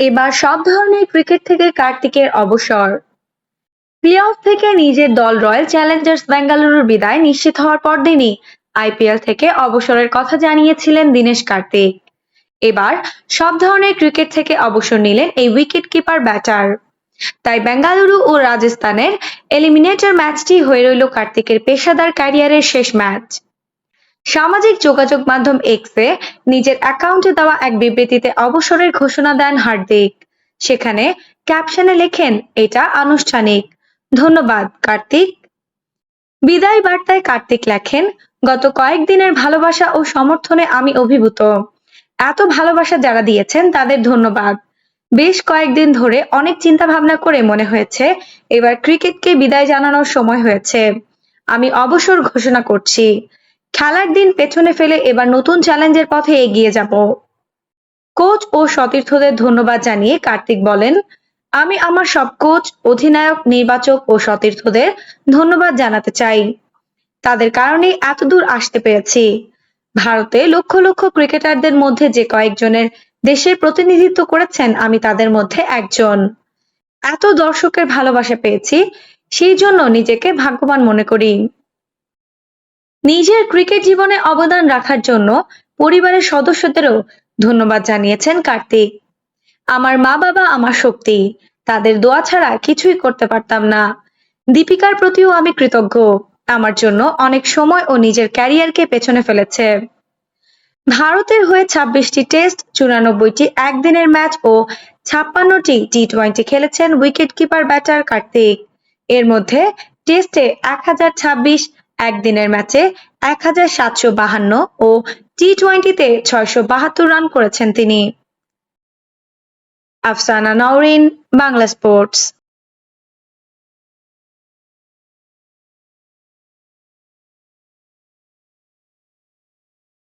এবার সব ধরনের ক্রিকেট থেকে কার্তিকের অবসর। প্লে অফ থেকে নিজের দল রয়্যাল চ্যালেঞ্জার্স বেঙ্গালুরুর বিদায় নিশ্চিত হওয়ার পর দিনই আইপিএল থেকে অবসরের কথা জানিয়েছিলেন দীনেশ কার্তিক। এবার সব ধরনের ক্রিকেট থেকে অবসর নিলেন এই উইকেট কিপার ব্যাটার তাই বেঙ্গালুরু ও রাজস্থানের এলিমিনেটর ম্যাচটি হয়ে রইল কার্তিকের পেশাদার ক্যারিয়ারের শেষ ম্যাচ সামাজিক যোগাযোগ মাধ্যম এক্সে নিজের অ্যাকাউন্টে দেওয়া এক বিবৃতিতে অবসরের ঘোষণা দেন হার্দিক। সেখানে ক্যাপশনে লেখেন, এটা আনুষ্ঠানিক। ধন্যবাদ, কার্তিক। বিদায় বার্তায় কার্তিক লেখেন, গত কয়েকদিনের ভালোবাসা ও সমর্থনে আমি অভিভূত। এত ভালোবাসা যারা দিয়েছেন তাদের ধন্যবাদ। বেশ কয়েকদিন ধরে অনেক চিন্তা ভাবনা করে মনে হয়েছে, এবার ক্রিকেটকে বিদায় জানানোর সময় হয়েছে। আমি অবসর ঘোষণা করছি। খেলার দিন পেছনে ফেলে এবার নতুন চ্যালেঞ্জের পথে এগিয়ে যাব। কোচ ও সতীর্থদের ধন্যবাদ জানিয়ে কার্তিক বলেন, আমি আমার সব কোচ, অধিনায়ক, নির্বাচক ও সতীর্থদের ধন্যবাদ জানাতে চাই। তাদের কারণেই এতদূর আসতে পেরেছি। ভারতে লক্ষ লক্ষ ক্রিকেটারদের মধ্যে যে কয়েকজনের দেশের প্রতিনিধিত্ব করেছেন, আমি তাদের মধ্যে একজন। এত দর্শকের ভালোবাসা পেয়েছি, সেই জন্য নিজেকে ভাগ্যবান মনে করি। নিজের ক্রিকেট জীবনে অবদান রাখার জন্য পরিবারের সদস্যদেরও ধন্যবাদ জানিয়েছেন কার্তিক। আমার মা বাবা আমার শক্তি, তাদের দোয়া ছাড়া কিছুই করতে পারতাম না। দীপিকার প্রতিও আমি কৃতজ্ঞ, আমার জন্য অনেক সময় ও নিজের ক্যারিয়ারকে পেছনে ফেলেছে। ভারতের হয়ে ছাব্বিশটি টেস্ট, চুরানব্বইটি একদিনের ম্যাচ ও ছাপ্পান্নটি টি টোয়েন্টি খেলেছেন উইকেট কিপার ব্যাটার কার্তিক। এর মধ্যে টেস্টে এক হাজার ছাব্বিশ একদিনের ম্যাচে এক হাজার সাতশো বাহান্ন ও টি টোয়েন্টিতে ছয়শো বাহাত্তর রান করেছেন তিনি। আফসানা নাওরিন, বাংলা স্পোর্টস।